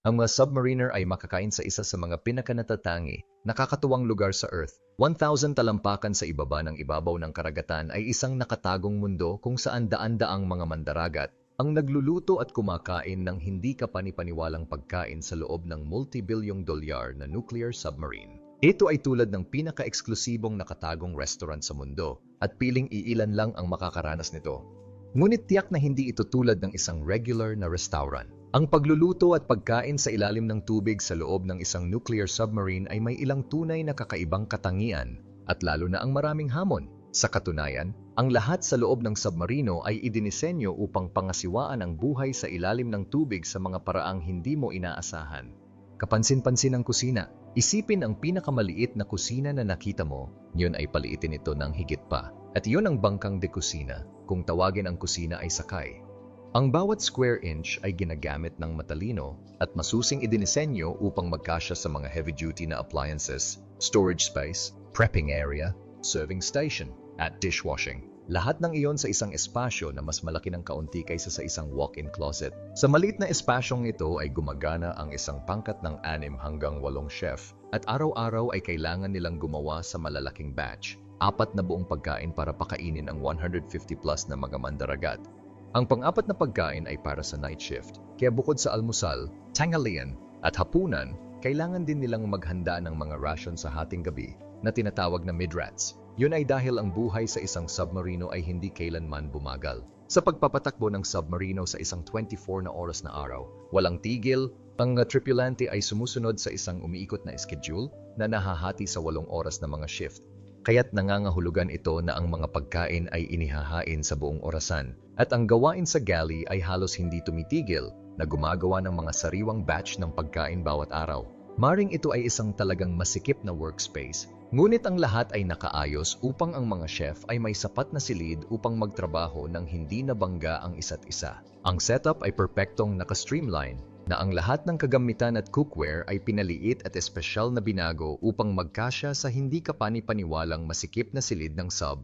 Ang mga submariner ay makakain sa isa sa mga pinakanatatangi, nakakatuwang lugar sa Earth. 1,000 talampakan sa ibaba ng ibabaw ng karagatan ay isang nakatagong mundo kung saan daan-daang mga mandaragat ang nagluluto at kumakain ng hindi kapani-paniwalang pagkain sa loob ng multi-bilyong dolyar na nuclear submarine. Ito ay tulad ng pinaka-eksklusibong nakatagong restaurant sa mundo at piling iilan lang ang makakaranas nito. Ngunit tiyak na hindi ito tulad ng isang regular na restaurant. Ang pagluluto at pagkain sa ilalim ng tubig sa loob ng isang nuclear submarine ay may ilang tunay na kakaibang katangian at lalo na ang maraming hamon. Sa katunayan, ang lahat sa loob ng submarino ay idinisenyo upang pangasiwaan ang buhay sa ilalim ng tubig sa mga paraang hindi mo inaasahan. Kapansin-pansin ang kusina. Isipin ang pinakamaliit na kusina na nakita mo, yun ay paliitin ito ng higit pa. At yun ang bangkang de kusina, kung tawagin ang kusina ay sakay. Ang bawat square inch ay ginagamit ng matalino at masusing idinisenyo upang magkasya sa mga heavy-duty na appliances, storage space, prepping area, serving station, at dishwashing. Lahat ng iyon sa isang espasyo na mas malaki ng kaunti kaysa sa isang walk-in closet. Sa maliit na espasyong ito ay gumagana ang isang pangkat ng anim hanggang walong chef at araw-araw ay kailangan nilang gumawa sa malalaking batch. Apat na buong pagkain para pakainin ang 150 plus na mga mandaragat. Ang pang-apat na pagkain ay para sa night shift, kaya bukod sa almusal, tanghalian at hapunan, kailangan din nilang maghanda ng mga ration sa hating gabi na tinatawag na midrats. Yun ay dahil ang buhay sa isang submarino ay hindi kailanman bumagal. Sa pagpapatakbo ng submarino sa isang 24 na oras na araw, walang tigil, ang tripulante ay sumusunod sa isang umiikot na schedule na nahahati sa walong oras na mga shift. Kaya't nangangahulugan ito na ang mga pagkain ay inihahain sa buong orasan at ang gawain sa galley ay halos hindi tumitigil na gumagawa ng mga sariwang batch ng pagkain bawat araw. Maring ito ay isang talagang masikip na workspace Ngunit ang lahat ay nakaayos upang ang mga chef ay may sapat na silid upang magtrabaho ng hindi nabangga ang isa't isa. Ang setup ay perpektong naka-streamline na ang lahat ng kagamitan at cookware ay pinaliit at espesyal na binago upang magkasya sa hindi kapani-paniwalang masikip na silid ng sub.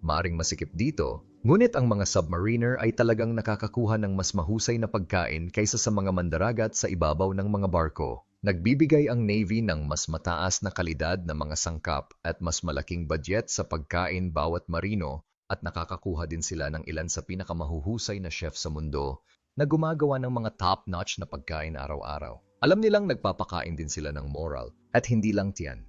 Maring masikip dito, ngunit ang mga submariner ay talagang nakakakuha ng mas mahusay na pagkain kaysa sa mga mandaragat sa ibabaw ng mga barko. Nagbibigay ang Navy ng mas mataas na kalidad na mga sangkap at mas malaking budget sa pagkain bawat marino at nakakakuha din sila ng ilan sa pinakamahuhusay na chef sa mundo na gumagawa ng mga top-notch na pagkain araw-araw. Alam nilang nagpapakain din sila ng moral at hindi lang tiyan.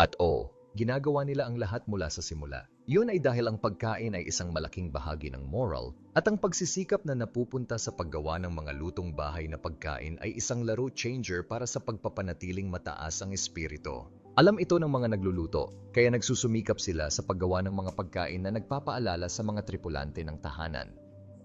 At oo, ginagawa nila ang lahat mula sa simula. Yun ay dahil ang pagkain ay isang malaking bahagi ng moral at ang pagsisikap na napupunta sa paggawa ng mga lutong bahay na pagkain ay isang laro changer para sa pagpapanatiling mataas ang espiritu. Alam ito ng mga nagluluto, kaya nagsusumikap sila sa paggawa ng mga pagkain na nagpapaalala sa mga tripulante ng tahanan.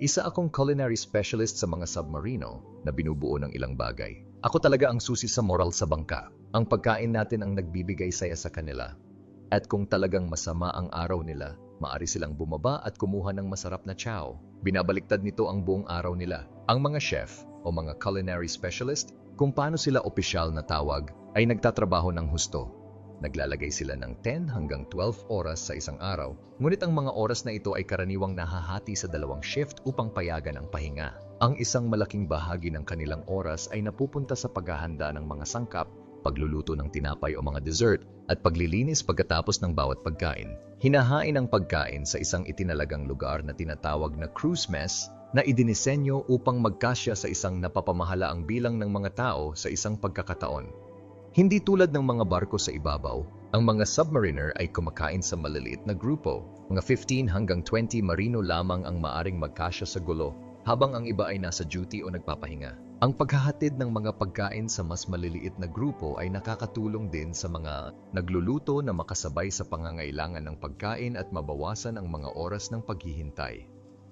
Isa akong culinary specialist sa mga submarino na binubuo ng ilang bagay. Ako talaga ang susi sa moral sa bangka. Ang pagkain natin ang nagbibigay saya sa kanila at kung talagang masama ang araw nila, maari silang bumaba at kumuha ng masarap na chow. Binabaliktad nito ang buong araw nila. Ang mga chef o mga culinary specialist, kung paano sila opisyal na tawag, ay nagtatrabaho ng husto. Naglalagay sila ng 10 hanggang 12 oras sa isang araw, ngunit ang mga oras na ito ay karaniwang nahahati sa dalawang shift upang payagan ang pahinga. Ang isang malaking bahagi ng kanilang oras ay napupunta sa paghahanda ng mga sangkap pagluluto ng tinapay o mga dessert, at paglilinis pagkatapos ng bawat pagkain. Hinahain ang pagkain sa isang itinalagang lugar na tinatawag na cruise mess na idinisenyo upang magkasya sa isang napapamahala ang bilang ng mga tao sa isang pagkakataon. Hindi tulad ng mga barko sa ibabaw, ang mga submariner ay kumakain sa maliliit na grupo. Mga 15 hanggang 20 marino lamang ang maaring magkasya sa gulo, habang ang iba ay nasa duty o nagpapahinga. Ang paghahatid ng mga pagkain sa mas maliliit na grupo ay nakakatulong din sa mga nagluluto na makasabay sa pangangailangan ng pagkain at mabawasan ang mga oras ng paghihintay.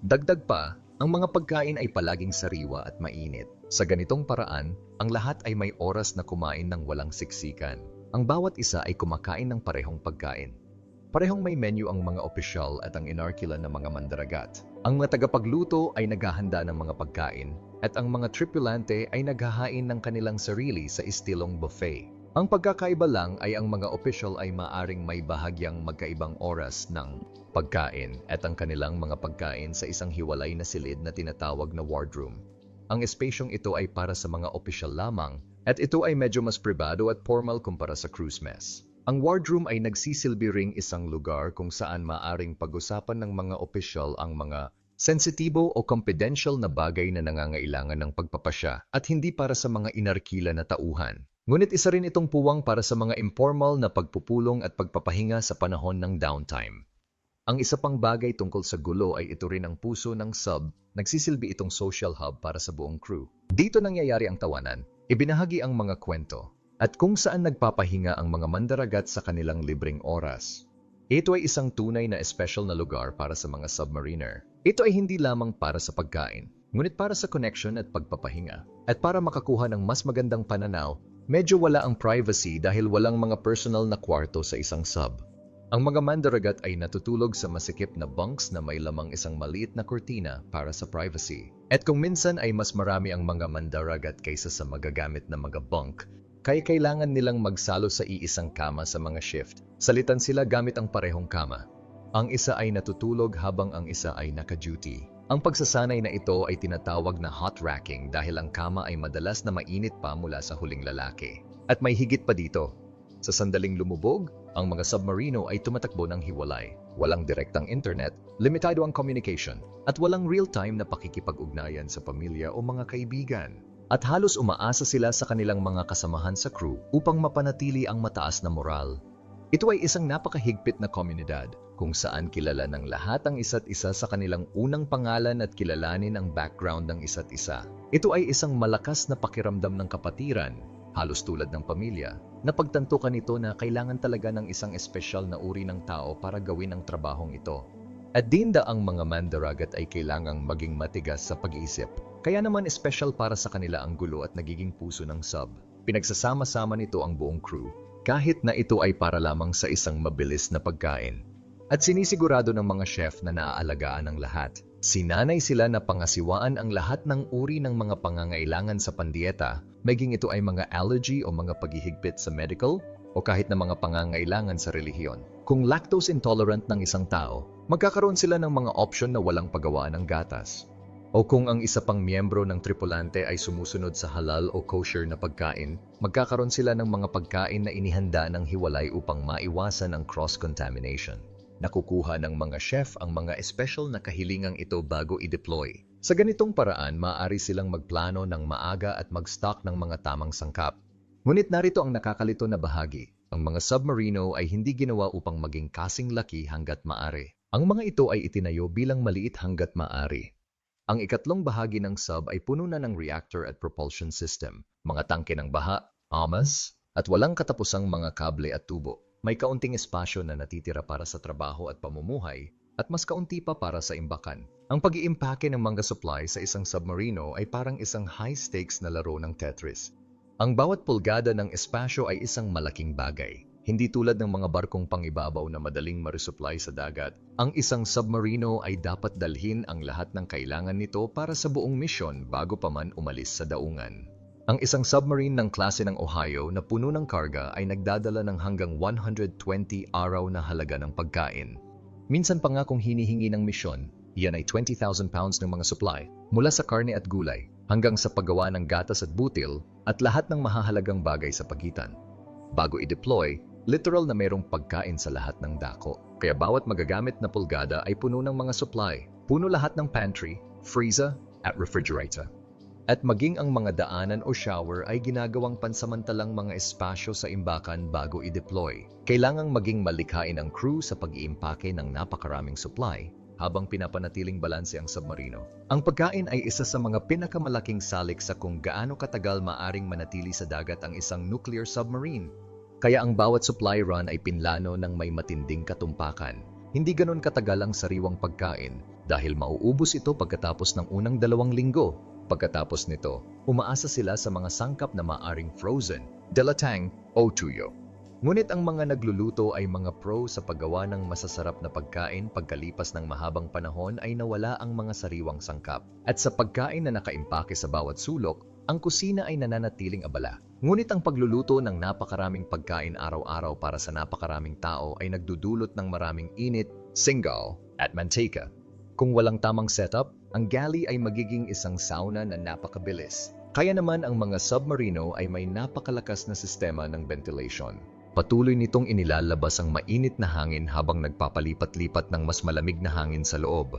Dagdag pa, ang mga pagkain ay palaging sariwa at mainit. Sa ganitong paraan, ang lahat ay may oras na kumain ng walang siksikan. Ang bawat isa ay kumakain ng parehong pagkain. Parehong may menu ang mga opisyal at ang inarkila ng mga mandaragat. Ang mga tagapagluto ay naghahanda ng mga pagkain at ang mga tripulante ay naghahain ng kanilang sarili sa istilong buffet. Ang pagkakaiba lang ay ang mga opisyal ay maaring may bahagyang magkaibang oras ng pagkain at ang kanilang mga pagkain sa isang hiwalay na silid na tinatawag na wardroom. ang espasyong ito ay para sa mga opisyal lamang at ito ay medyo mas pribado at formal kumpara sa cruise mess. Ang wardroom ay nagsisilbi ring isang lugar kung saan maaring pag-usapan ng mga opisyal ang mga sensitibo o confidential na bagay na nangangailangan ng pagpapasya at hindi para sa mga inarkila na tauhan. Ngunit isa rin itong puwang para sa mga informal na pagpupulong at pagpapahinga sa panahon ng downtime. Ang isa pang bagay tungkol sa gulo ay ito rin ang puso ng sub, nagsisilbi itong social hub para sa buong crew. Dito nangyayari ang tawanan, ibinahagi ang mga kwento, at kung saan nagpapahinga ang mga mandaragat sa kanilang libreng oras. Ito ay isang tunay na special na lugar para sa mga submariner. Ito ay hindi lamang para sa pagkain, ngunit para sa connection at pagpapahinga. At para makakuha ng mas magandang pananaw, medyo wala ang privacy dahil walang mga personal na kwarto sa isang sub. Ang mga mandaragat ay natutulog sa masikip na bunks na may lamang isang maliit na kurtina para sa privacy. At kung minsan ay mas marami ang mga mandaragat kaysa sa magagamit na mga bunk, kaya kailangan nilang magsalo sa iisang kama sa mga shift. Salitan sila gamit ang parehong kama. Ang isa ay natutulog habang ang isa ay naka-duty. Ang pagsasanay na ito ay tinatawag na hot racking dahil ang kama ay madalas na mainit pa mula sa huling lalaki. At may higit pa dito. Sa sandaling lumubog, ang mga submarino ay tumatakbo ng hiwalay. Walang direktang internet, limitado ang communication, at walang real-time na pakikipag-ugnayan sa pamilya o mga kaibigan. At halos umaasa sila sa kanilang mga kasamahan sa crew upang mapanatili ang mataas na moral. Ito ay isang napakahigpit na komunidad kung saan kilala ng lahat ang isa't isa sa kanilang unang pangalan at kilalanin ang background ng isa't isa. Ito ay isang malakas na pakiramdam ng kapatiran halos tulad ng pamilya, napagtanto ka nito na kailangan talaga ng isang espesyal na uri ng tao para gawin ang trabahong ito. At dinda ang mga mandaragat ay kailangang maging matigas sa pag-iisip. Kaya naman espesyal para sa kanila ang gulo at nagiging puso ng sub. Pinagsasama-sama nito ang buong crew, kahit na ito ay para lamang sa isang mabilis na pagkain. At sinisigurado ng mga chef na naaalagaan ang lahat. Sinanay sila na pangasiwaan ang lahat ng uri ng mga pangangailangan sa pandieta, maging ito ay mga allergy o mga paghihigpit sa medical o kahit na mga pangangailangan sa relihiyon. Kung lactose intolerant ng isang tao, magkakaroon sila ng mga option na walang paggawa ng gatas. O kung ang isa pang miyembro ng tripulante ay sumusunod sa halal o kosher na pagkain, magkakaroon sila ng mga pagkain na inihanda ng hiwalay upang maiwasan ang cross-contamination. Nakukuha ng mga chef ang mga special na kahilingang ito bago i-deploy. Sa ganitong paraan, maaari silang magplano ng maaga at mag-stock ng mga tamang sangkap. Ngunit narito ang nakakalito na bahagi. Ang mga submarino ay hindi ginawa upang maging kasing laki hanggat maari. Ang mga ito ay itinayo bilang maliit hanggat maari. Ang ikatlong bahagi ng sub ay puno na ng reactor at propulsion system, mga tangke ng baha, amas, at walang katapusang mga kable at tubo. May kaunting espasyo na natitira para sa trabaho at pamumuhay at mas kaunti pa para sa imbakan. Ang pag-iimpake ng mga supply sa isang submarino ay parang isang high-stakes na laro ng Tetris. Ang bawat pulgada ng espasyo ay isang malaking bagay. Hindi tulad ng mga barkong pangibabaw na madaling maresupply sa dagat, ang isang submarino ay dapat dalhin ang lahat ng kailangan nito para sa buong misyon bago pa man umalis sa daungan. Ang isang submarine ng klase ng Ohio na puno ng karga ay nagdadala ng hanggang 120 araw na halaga ng pagkain. Minsan pa nga kung hinihingi ng misyon, iyan ay 20,000 pounds ng mga supply mula sa karne at gulay hanggang sa paggawa ng gatas at butil at lahat ng mahahalagang bagay sa pagitan. Bago i-deploy, literal na mayroong pagkain sa lahat ng dako. Kaya bawat magagamit na pulgada ay puno ng mga supply. Puno lahat ng pantry, freezer, at refrigerator. At maging ang mga daanan o shower ay ginagawang pansamantalang mga espasyo sa imbakan bago i-deploy. Kailangang maging malikhain ang crew sa pag-iimpake ng napakaraming supply habang pinapanatiling balanse ang submarino. Ang pagkain ay isa sa mga pinakamalaking salik sa kung gaano katagal maaring manatili sa dagat ang isang nuclear submarine. Kaya ang bawat supply run ay pinlano ng may matinding katumpakan. Hindi ganon katagal ang sariwang pagkain dahil mauubos ito pagkatapos ng unang dalawang linggo Pagkatapos nito, umaasa sila sa mga sangkap na maaring frozen, delatang o tuyo. Ngunit ang mga nagluluto ay mga pro sa paggawa ng masasarap na pagkain pagkalipas ng mahabang panahon ay nawala ang mga sariwang sangkap. At sa pagkain na nakaimpake sa bawat sulok, ang kusina ay nananatiling abala. Ngunit ang pagluluto ng napakaraming pagkain araw-araw para sa napakaraming tao ay nagdudulot ng maraming init, singaw, at mantika. Kung walang tamang setup, ang galley ay magiging isang sauna na napakabilis. Kaya naman ang mga submarino ay may napakalakas na sistema ng ventilation. Patuloy nitong inilalabas ang mainit na hangin habang nagpapalipat-lipat ng mas malamig na hangin sa loob.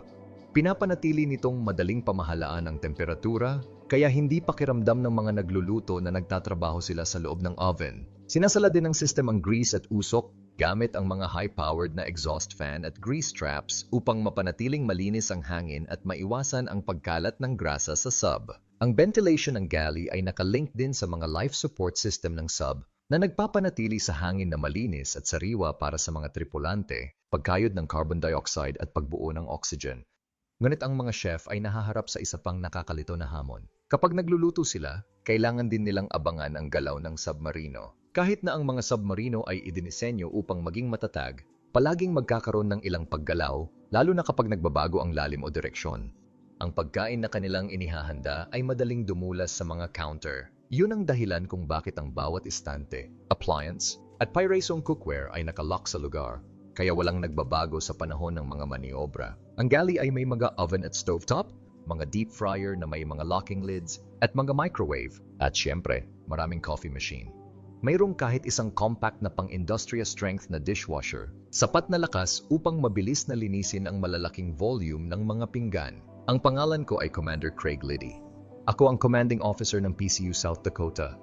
Pinapanatili nitong madaling pamahalaan ang temperatura, kaya hindi pakiramdam ng mga nagluluto na nagtatrabaho sila sa loob ng oven. Sinasala din ng system ang grease at usok gamit ang mga high-powered na exhaust fan at grease traps upang mapanatiling malinis ang hangin at maiwasan ang pagkalat ng grasa sa sub. Ang ventilation ng galley ay nakalink din sa mga life support system ng sub na nagpapanatili sa hangin na malinis at sariwa para sa mga tripulante, pagkayod ng carbon dioxide at pagbuo ng oxygen. Ngunit ang mga chef ay nahaharap sa isa pang nakakalito na hamon. Kapag nagluluto sila, kailangan din nilang abangan ang galaw ng submarino. Kahit na ang mga submarino ay idinisenyo upang maging matatag, palaging magkakaroon ng ilang paggalaw, lalo na kapag nagbabago ang lalim o direksyon. Ang pagkain na kanilang inihahanda ay madaling dumulas sa mga counter yun ang dahilan kung bakit ang bawat istante, appliance, at pyrazone cookware ay nakalock sa lugar, kaya walang nagbabago sa panahon ng mga maniobra. Ang galley ay may mga oven at stovetop, mga deep fryer na may mga locking lids, at mga microwave, at syempre, maraming coffee machine. Mayroong kahit isang compact na pang-industrial strength na dishwasher, sapat na lakas upang mabilis na linisin ang malalaking volume ng mga pinggan. Ang pangalan ko ay Commander Craig Liddy. Ako ang commanding officer ng PCU South Dakota.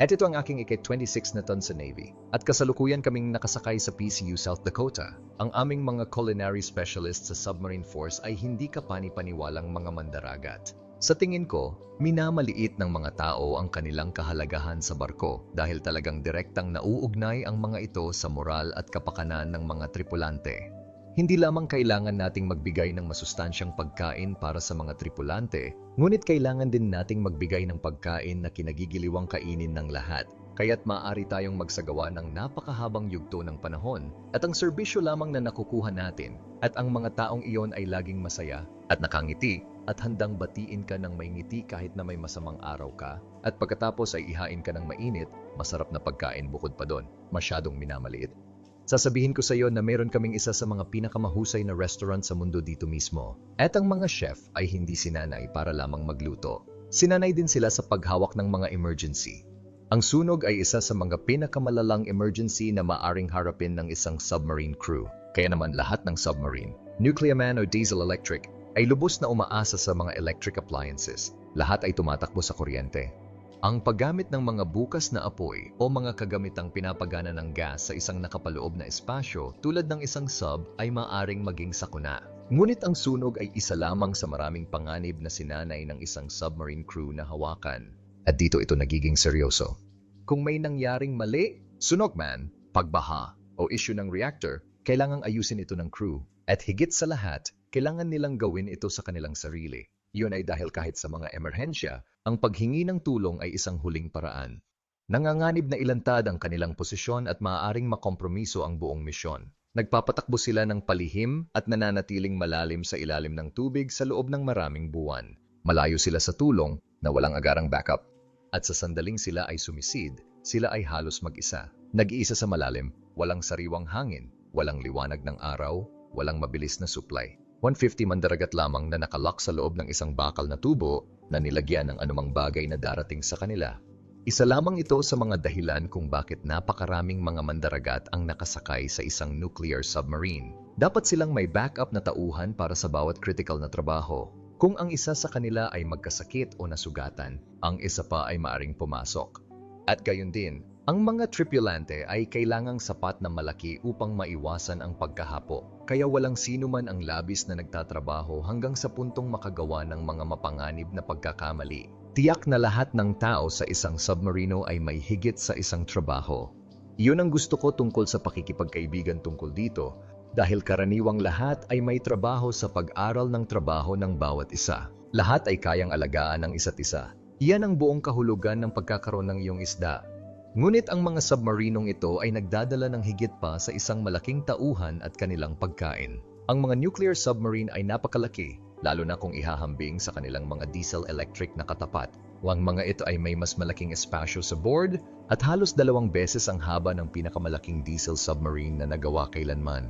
At ito ang aking ike-26 na ton sa Navy. At kasalukuyan kaming nakasakay sa PCU South Dakota. Ang aming mga culinary specialists sa submarine force ay hindi kapani-paniwalang mga mandaragat. Sa tingin ko, minamaliit ng mga tao ang kanilang kahalagahan sa barko dahil talagang direktang nauugnay ang mga ito sa moral at kapakanan ng mga tripulante. Hindi lamang kailangan nating magbigay ng masustansyang pagkain para sa mga tripulante, ngunit kailangan din nating magbigay ng pagkain na kinagigiliwang kainin ng lahat. Kaya't maaari tayong magsagawa ng napakahabang yugto ng panahon at ang serbisyo lamang na nakukuha natin at ang mga taong iyon ay laging masaya at nakangiti at handang batiin ka ng may ngiti kahit na may masamang araw ka at pagkatapos ay ihain ka ng mainit, masarap na pagkain bukod pa doon, masyadong minamaliit. Sasabihin ko sa iyo na meron kaming isa sa mga pinakamahusay na restaurant sa mundo dito mismo. At ang mga chef ay hindi sinanay para lamang magluto. Sinanay din sila sa paghawak ng mga emergency. Ang sunog ay isa sa mga pinakamalalang emergency na maaring harapin ng isang submarine crew. Kaya naman lahat ng submarine, nuclear man o diesel electric, ay lubos na umaasa sa mga electric appliances. Lahat ay tumatakbo sa kuryente. Ang paggamit ng mga bukas na apoy o mga kagamitang pinapagana ng gas sa isang nakapaloob na espasyo tulad ng isang sub ay maaring maging sakuna. Ngunit ang sunog ay isa lamang sa maraming panganib na sinanay ng isang submarine crew na hawakan. At dito ito nagiging seryoso. Kung may nangyaring mali, sunog man, pagbaha, o issue ng reactor, kailangang ayusin ito ng crew. At higit sa lahat, kailangan nilang gawin ito sa kanilang sarili. Yun ay dahil kahit sa mga emerhensya, ang paghingi ng tulong ay isang huling paraan. Nanganganib na ilantad ang kanilang posisyon at maaaring makompromiso ang buong misyon. Nagpapatakbo sila ng palihim at nananatiling malalim sa ilalim ng tubig sa loob ng maraming buwan. Malayo sila sa tulong na walang agarang backup. At sa sandaling sila ay sumisid, sila ay halos mag-isa. Nag-iisa sa malalim, walang sariwang hangin, walang liwanag ng araw, walang mabilis na supply. 150 mandaragat lamang na nakalock sa loob ng isang bakal na tubo na nilagyan ng anumang bagay na darating sa kanila. Isa lamang ito sa mga dahilan kung bakit napakaraming mga mandaragat ang nakasakay sa isang nuclear submarine. Dapat silang may backup na tauhan para sa bawat critical na trabaho. Kung ang isa sa kanila ay magkasakit o nasugatan, ang isa pa ay maaring pumasok. At gayon din, ang mga tripulante ay kailangang sapat na malaki upang maiwasan ang pagkahapo, kaya walang sino man ang labis na nagtatrabaho hanggang sa puntong makagawa ng mga mapanganib na pagkakamali. Tiyak na lahat ng tao sa isang submarino ay may higit sa isang trabaho. Iyon ang gusto ko tungkol sa pakikipagkaibigan tungkol dito, dahil karaniwang lahat ay may trabaho sa pag-aral ng trabaho ng bawat isa. Lahat ay kayang alagaan ng isa't isa. Iyan ang buong kahulugan ng pagkakaroon ng iyong isda Ngunit ang mga submarinong ito ay nagdadala ng higit pa sa isang malaking tauhan at kanilang pagkain. Ang mga nuclear submarine ay napakalaki, lalo na kung ihahambing sa kanilang mga diesel-electric na katapat. Ang mga ito ay may mas malaking espasyo sa board at halos dalawang beses ang haba ng pinakamalaking diesel submarine na nagawa kailanman,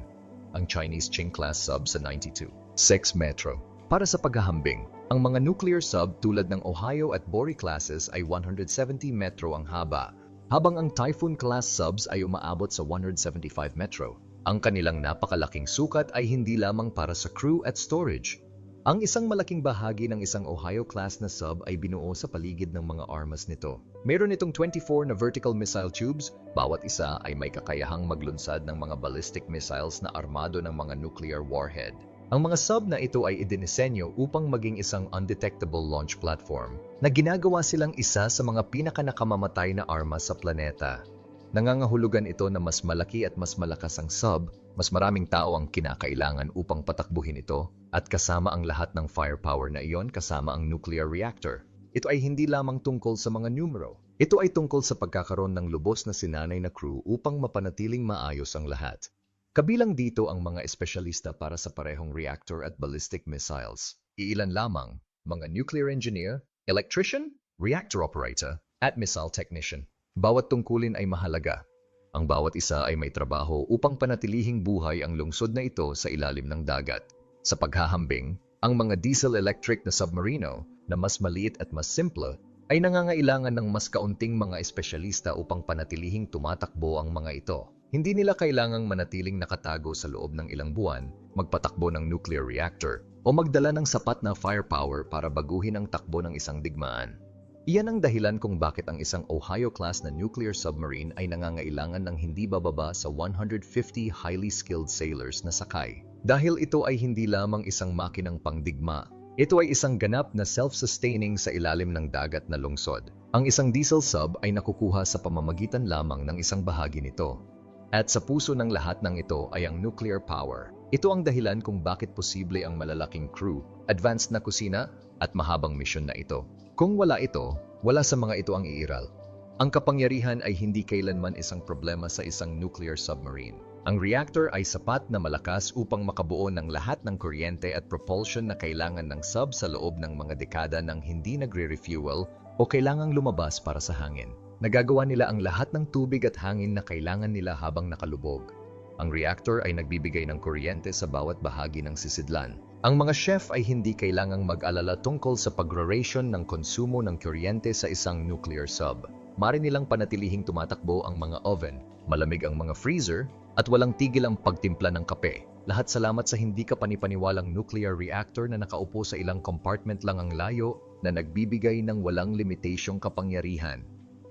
ang Chinese Qing-class sub sa 92. 6 metro. Para sa paghahambing, ang mga nuclear sub tulad ng Ohio at Bori classes ay 170 metro ang haba, habang ang Typhoon class subs ay umaabot sa 175 metro. Ang kanilang napakalaking sukat ay hindi lamang para sa crew at storage. Ang isang malaking bahagi ng isang Ohio class na sub ay binuo sa paligid ng mga armas nito. Mayroon itong 24 na vertical missile tubes, bawat isa ay may kakayahang maglunsad ng mga ballistic missiles na armado ng mga nuclear warhead. Ang mga sub na ito ay idinisenyo upang maging isang undetectable launch platform na ginagawa silang isa sa mga pinakanakamamatay na armas sa planeta. Nangangahulugan ito na mas malaki at mas malakas ang sub, mas maraming tao ang kinakailangan upang patakbuhin ito, at kasama ang lahat ng firepower na iyon kasama ang nuclear reactor. Ito ay hindi lamang tungkol sa mga numero. Ito ay tungkol sa pagkakaroon ng lubos na sinanay na crew upang mapanatiling maayos ang lahat. Kabilang dito ang mga espesyalista para sa parehong reactor at ballistic missiles. Iilan lamang, mga nuclear engineer, electrician, reactor operator, at missile technician. Bawat tungkulin ay mahalaga. Ang bawat isa ay may trabaho upang panatilihing buhay ang lungsod na ito sa ilalim ng dagat. Sa paghahambing, ang mga diesel-electric na submarino na mas maliit at mas simple ay nangangailangan ng mas kaunting mga espesyalista upang panatilihing tumatakbo ang mga ito. Hindi nila kailangang manatiling nakatago sa loob ng ilang buwan, magpatakbo ng nuclear reactor, o magdala ng sapat na firepower para baguhin ang takbo ng isang digmaan. Iyan ang dahilan kung bakit ang isang Ohio-class na nuclear submarine ay nangangailangan ng hindi bababa sa 150 highly skilled sailors na sakay. Dahil ito ay hindi lamang isang makinang pangdigma, ito ay isang ganap na self-sustaining sa ilalim ng dagat na lungsod. Ang isang diesel sub ay nakukuha sa pamamagitan lamang ng isang bahagi nito. At sa puso ng lahat ng ito ay ang nuclear power. Ito ang dahilan kung bakit posible ang malalaking crew, advanced na kusina, at mahabang misyon na ito. Kung wala ito, wala sa mga ito ang iiral. Ang kapangyarihan ay hindi kailanman isang problema sa isang nuclear submarine. Ang reactor ay sapat na malakas upang makabuo ng lahat ng kuryente at propulsion na kailangan ng sub sa loob ng mga dekada nang hindi nagre-refuel o kailangang lumabas para sa hangin. Nagagawa nila ang lahat ng tubig at hangin na kailangan nila habang nakalubog. Ang reactor ay nagbibigay ng kuryente sa bawat bahagi ng sisidlan. Ang mga chef ay hindi kailangang mag-alala tungkol sa pag-ration ng konsumo ng kuryente sa isang nuclear sub. Mari nilang panatilihing tumatakbo ang mga oven, malamig ang mga freezer, at walang tigil ang pagtimpla ng kape. Lahat salamat sa hindi ka panipaniwalang nuclear reactor na nakaupo sa ilang compartment lang ang layo na nagbibigay ng walang limitasyong kapangyarihan.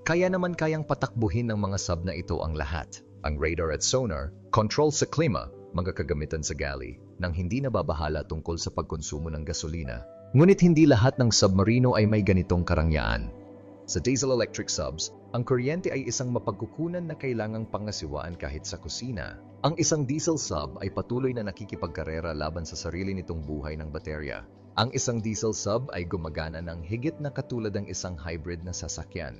Kaya naman kayang patakbuhin ng mga sub na ito ang lahat. Ang radar at sonar, control sa klima, mga kagamitan sa galley, nang hindi nababahala tungkol sa pagkonsumo ng gasolina. Ngunit hindi lahat ng submarino ay may ganitong karangyaan. Sa diesel-electric subs, ang kuryente ay isang mapagkukunan na kailangang pangasiwaan kahit sa kusina. Ang isang diesel sub ay patuloy na nakikipagkarera laban sa sarili nitong buhay ng baterya. Ang isang diesel sub ay gumagana ng higit na katulad ng isang hybrid na sasakyan.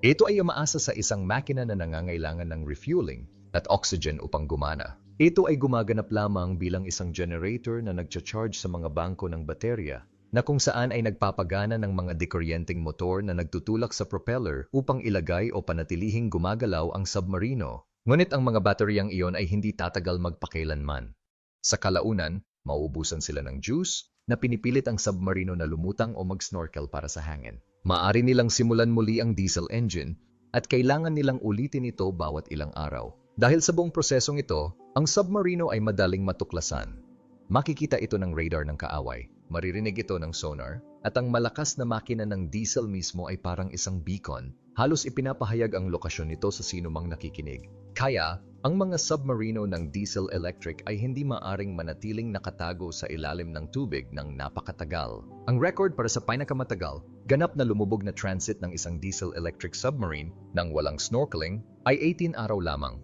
Ito ay umaasa sa isang makina na nangangailangan ng refueling at oxygen upang gumana. Ito ay gumaganap lamang bilang isang generator na nagcha-charge sa mga bangko ng baterya na kung saan ay nagpapagana ng mga dekuryenteng motor na nagtutulak sa propeller upang ilagay o panatilihing gumagalaw ang submarino. Ngunit ang mga bateryang iyon ay hindi tatagal magpakailanman. Sa kalaunan, mauubusan sila ng juice na pinipilit ang submarino na lumutang o mag-snorkel para sa hangin. Maari nilang simulan muli ang diesel engine at kailangan nilang ulitin ito bawat ilang araw. Dahil sa buong prosesong ito, ang submarino ay madaling matuklasan. Makikita ito ng radar ng kaaway, maririnig ito ng sonar, at ang malakas na makina ng diesel mismo ay parang isang beacon. Halos ipinapahayag ang lokasyon nito sa sinumang nakikinig. Kaya, ang mga submarino ng diesel-electric ay hindi maaring manatiling nakatago sa ilalim ng tubig ng napakatagal. Ang record para sa pinakamatagal, ganap na lumubog na transit ng isang diesel-electric submarine nang walang snorkeling ay 18 araw lamang.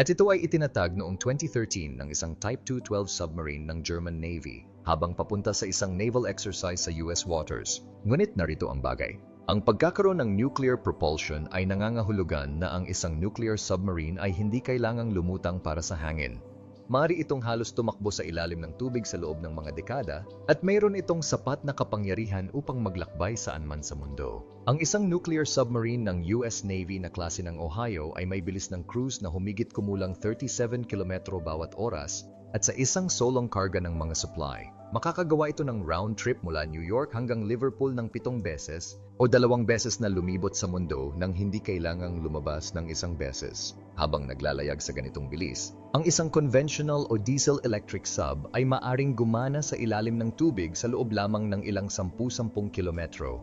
At ito ay itinatag noong 2013 ng isang Type 212 submarine ng German Navy habang papunta sa isang naval exercise sa US waters. Ngunit narito ang bagay. Ang pagkakaroon ng nuclear propulsion ay nangangahulugan na ang isang nuclear submarine ay hindi kailangang lumutang para sa hangin. Mari itong halos tumakbo sa ilalim ng tubig sa loob ng mga dekada at mayroon itong sapat na kapangyarihan upang maglakbay saan man sa mundo. Ang isang nuclear submarine ng US Navy na klase ng Ohio ay may bilis ng cruise na humigit kumulang 37 km bawat oras at sa isang solong karga ng mga supply. Makakagawa ito ng round trip mula New York hanggang Liverpool ng pitong beses o dalawang beses na lumibot sa mundo nang hindi kailangang lumabas ng isang beses habang naglalayag sa ganitong bilis. Ang isang conventional o diesel-electric sub ay maaring gumana sa ilalim ng tubig sa loob lamang ng ilang sampu-sampung kilometro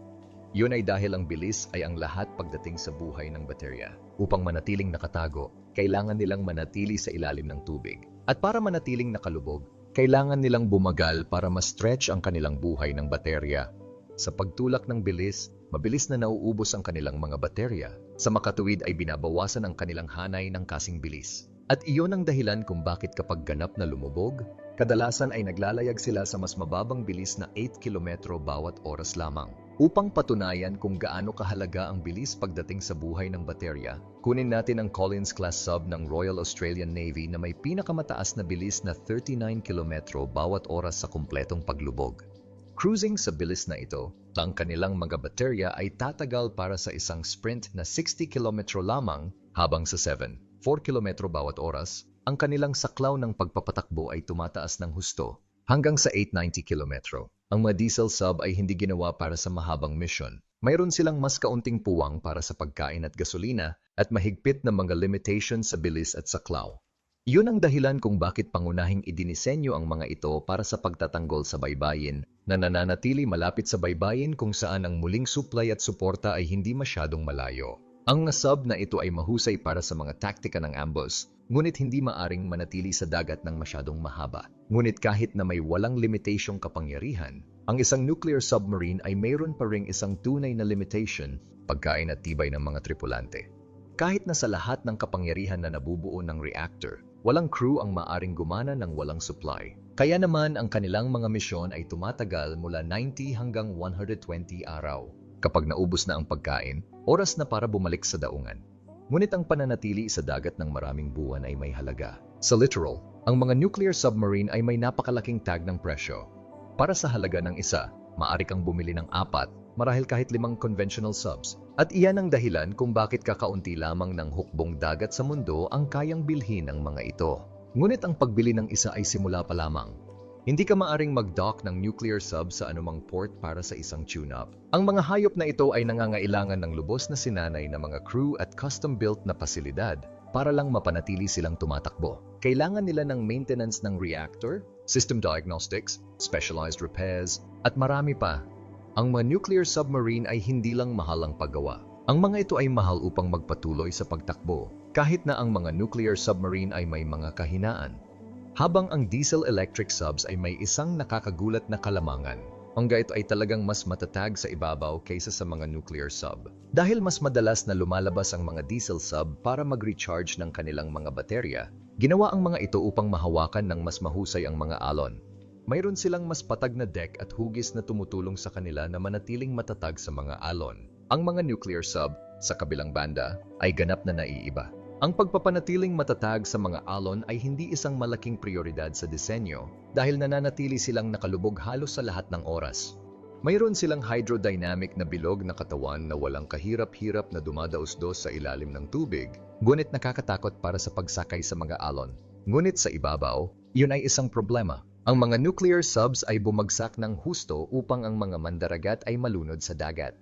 yun ay dahil ang bilis ay ang lahat pagdating sa buhay ng baterya. Upang manatiling nakatago, kailangan nilang manatili sa ilalim ng tubig. At para manatiling nakalubog, kailangan nilang bumagal para ma-stretch ang kanilang buhay ng baterya. Sa pagtulak ng bilis, mabilis na nauubos ang kanilang mga baterya. Sa makatuwid ay binabawasan ang kanilang hanay ng kasing bilis. At iyon ang dahilan kung bakit kapag ganap na lumubog, kadalasan ay naglalayag sila sa mas mababang bilis na 8 km bawat oras lamang. Upang patunayan kung gaano kahalaga ang bilis pagdating sa buhay ng baterya, kunin natin ang Collins-class sub ng Royal Australian Navy na may pinakamataas na bilis na 39 km bawat oras sa kumpletong paglubog. Cruising sa bilis na ito, ang kanilang mga baterya ay tatagal para sa isang sprint na 60 km lamang habang sa 7, 4 km bawat oras, ang kanilang saklaw ng pagpapatakbo ay tumataas ng husto hanggang sa 890 km. Ang mga diesel sub ay hindi ginawa para sa mahabang mission. Mayroon silang mas kaunting puwang para sa pagkain at gasolina at mahigpit na mga limitations sa bilis at saklaw. Yun ang dahilan kung bakit pangunahing idinisenyo ang mga ito para sa pagtatanggol sa baybayin na nananatili malapit sa baybayin kung saan ang muling supply at suporta ay hindi masyadong malayo. Ang mga sub na ito ay mahusay para sa mga taktika ng ambush ngunit hindi maaring manatili sa dagat ng masyadong mahaba. Ngunit kahit na may walang limitasyong kapangyarihan, ang isang nuclear submarine ay mayroon pa ring isang tunay na limitation, pagkain at tibay ng mga tripulante. Kahit na sa lahat ng kapangyarihan na nabubuo ng reactor, walang crew ang maaring gumana ng walang supply. Kaya naman ang kanilang mga misyon ay tumatagal mula 90 hanggang 120 araw. Kapag naubos na ang pagkain, oras na para bumalik sa daungan. Ngunit ang pananatili sa dagat ng maraming buwan ay may halaga. Sa literal, ang mga nuclear submarine ay may napakalaking tag ng presyo. Para sa halaga ng isa, maaari kang bumili ng apat, marahil kahit limang conventional subs. At iyan ang dahilan kung bakit kakaunti lamang ng hukbong dagat sa mundo ang kayang bilhin ng mga ito. Ngunit ang pagbili ng isa ay simula pa lamang. Hindi ka maaring mag-dock ng nuclear sub sa anumang port para sa isang tune-up. Ang mga hayop na ito ay nangangailangan ng lubos na sinanay na mga crew at custom-built na pasilidad para lang mapanatili silang tumatakbo. Kailangan nila ng maintenance ng reactor, system diagnostics, specialized repairs, at marami pa. Ang mga nuclear submarine ay hindi lang mahal ang paggawa. Ang mga ito ay mahal upang magpatuloy sa pagtakbo, kahit na ang mga nuclear submarine ay may mga kahinaan. Habang ang diesel-electric subs ay may isang nakakagulat na kalamangan, ang ito ay talagang mas matatag sa ibabaw kaysa sa mga nuclear sub. Dahil mas madalas na lumalabas ang mga diesel sub para mag-recharge ng kanilang mga baterya, ginawa ang mga ito upang mahawakan ng mas mahusay ang mga alon. Mayroon silang mas patag na deck at hugis na tumutulong sa kanila na manatiling matatag sa mga alon. Ang mga nuclear sub, sa kabilang banda, ay ganap na naiiba. Ang pagpapanatiling matatag sa mga alon ay hindi isang malaking prioridad sa disenyo dahil nananatili silang nakalubog halos sa lahat ng oras. Mayroon silang hydrodynamic na bilog na katawan na walang kahirap-hirap na dumadaos-dos sa ilalim ng tubig, ngunit nakakatakot para sa pagsakay sa mga alon. Ngunit sa ibabaw, yun ay isang problema. Ang mga nuclear subs ay bumagsak ng husto upang ang mga mandaragat ay malunod sa dagat.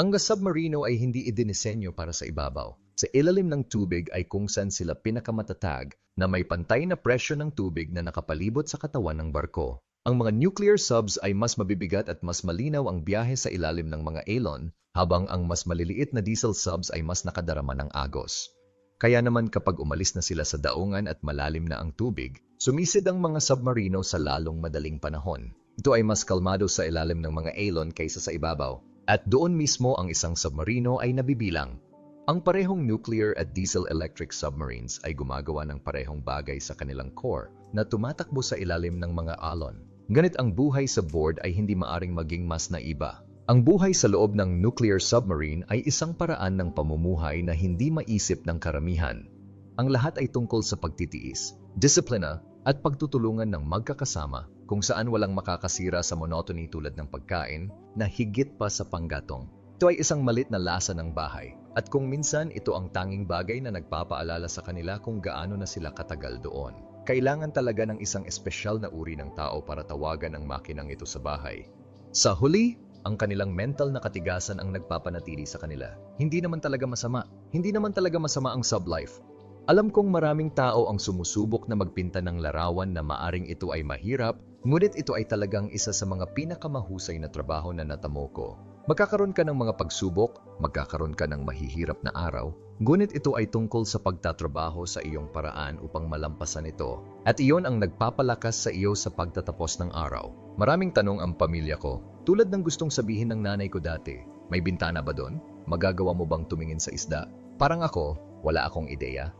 Ang submarino ay hindi idinisenyo para sa ibabaw. Sa ilalim ng tubig ay kung saan sila pinakamatatag na may pantay na presyo ng tubig na nakapalibot sa katawan ng barko. Ang mga nuclear subs ay mas mabibigat at mas malinaw ang biyahe sa ilalim ng mga alon, habang ang mas maliliit na diesel subs ay mas nakadarama ng agos. Kaya naman kapag umalis na sila sa daungan at malalim na ang tubig, sumisid ang mga submarino sa lalong madaling panahon. Ito ay mas kalmado sa ilalim ng mga alon kaysa sa ibabaw, at doon mismo ang isang submarino ay nabibilang ang parehong nuclear at diesel-electric submarines ay gumagawa ng parehong bagay sa kanilang core na tumatakbo sa ilalim ng mga alon. Ganit ang buhay sa board ay hindi maaring maging mas naiba. Ang buhay sa loob ng nuclear submarine ay isang paraan ng pamumuhay na hindi maisip ng karamihan. Ang lahat ay tungkol sa pagtitiis, disiplina, at pagtutulungan ng magkakasama kung saan walang makakasira sa monotony tulad ng pagkain na higit pa sa panggatong. Ito ay isang malit na lasa ng bahay at kung minsan ito ang tanging bagay na nagpapaalala sa kanila kung gaano na sila katagal doon. Kailangan talaga ng isang espesyal na uri ng tao para tawagan ang makinang ito sa bahay. Sa huli, ang kanilang mental na katigasan ang nagpapanatili sa kanila. Hindi naman talaga masama. Hindi naman talaga masama ang sublife. Alam kong maraming tao ang sumusubok na magpinta ng larawan na maaring ito ay mahirap, ngunit ito ay talagang isa sa mga pinakamahusay na trabaho na natamo ko. Magkakaroon ka ng mga pagsubok, magkakaroon ka ng mahihirap na araw, ngunit ito ay tungkol sa pagtatrabaho sa iyong paraan upang malampasan ito. At iyon ang nagpapalakas sa iyo sa pagtatapos ng araw. Maraming tanong ang pamilya ko, tulad ng gustong sabihin ng nanay ko dati, may bintana ba doon? Magagawa mo bang tumingin sa isda? Parang ako, wala akong ideya.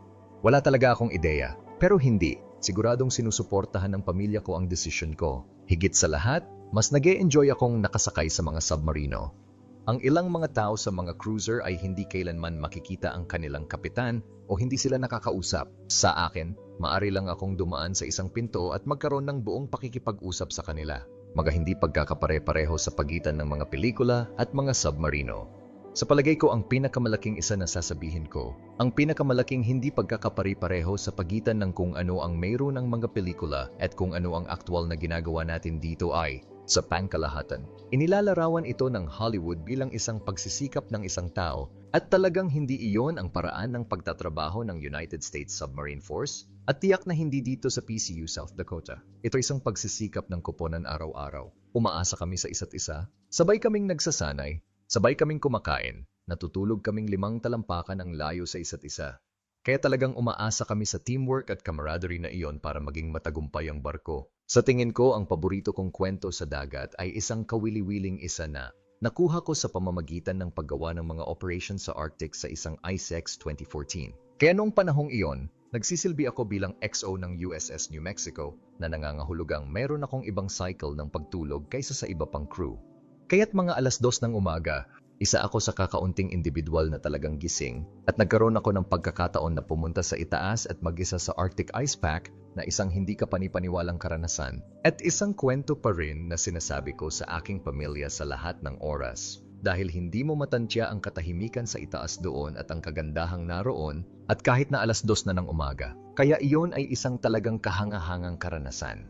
Wala talaga akong ideya, pero hindi. Siguradong sinusuportahan ng pamilya ko ang desisyon ko. Higit sa lahat, mas nag enjoy akong nakasakay sa mga submarino. Ang ilang mga tao sa mga cruiser ay hindi kailanman makikita ang kanilang kapitan o hindi sila nakakausap. Sa akin, maari lang akong dumaan sa isang pinto at magkaroon ng buong pakikipag-usap sa kanila. Mga hindi pagkakapare-pareho sa pagitan ng mga pelikula at mga submarino. Sa palagay ko ang pinakamalaking isa na sasabihin ko, ang pinakamalaking hindi pagkakapari-pareho sa pagitan ng kung ano ang mayroon ng mga pelikula at kung ano ang aktwal na ginagawa natin dito ay sa pangkalahatan. Inilalarawan ito ng Hollywood bilang isang pagsisikap ng isang tao at talagang hindi iyon ang paraan ng pagtatrabaho ng United States Submarine Force at tiyak na hindi dito sa PCU South Dakota. Ito isang pagsisikap ng kuponan araw-araw. Umaasa kami sa isa't isa, sabay kaming nagsasanay, sabay kaming kumakain, natutulog kaming limang talampakan ang layo sa isa't isa. Kaya talagang umaasa kami sa teamwork at camaraderie na iyon para maging matagumpay ang barko. Sa tingin ko, ang paborito kong kwento sa dagat ay isang kawili-wiling isa na nakuha ko sa pamamagitan ng paggawa ng mga operations sa Arctic sa isang ISEX 2014. Kaya noong panahong iyon, nagsisilbi ako bilang XO ng USS New Mexico na nangangahulugang meron akong ibang cycle ng pagtulog kaysa sa iba pang crew. Kaya't mga alas dos ng umaga, isa ako sa kakaunting individual na talagang gising at nagkaroon ako ng pagkakataon na pumunta sa itaas at mag-isa sa Arctic Ice Pack na isang hindi kapanipaniwalang karanasan at isang kwento pa rin na sinasabi ko sa aking pamilya sa lahat ng oras. Dahil hindi mo matantya ang katahimikan sa itaas doon at ang kagandahang naroon at kahit na alas dos na ng umaga. Kaya iyon ay isang talagang kahangahangang karanasan.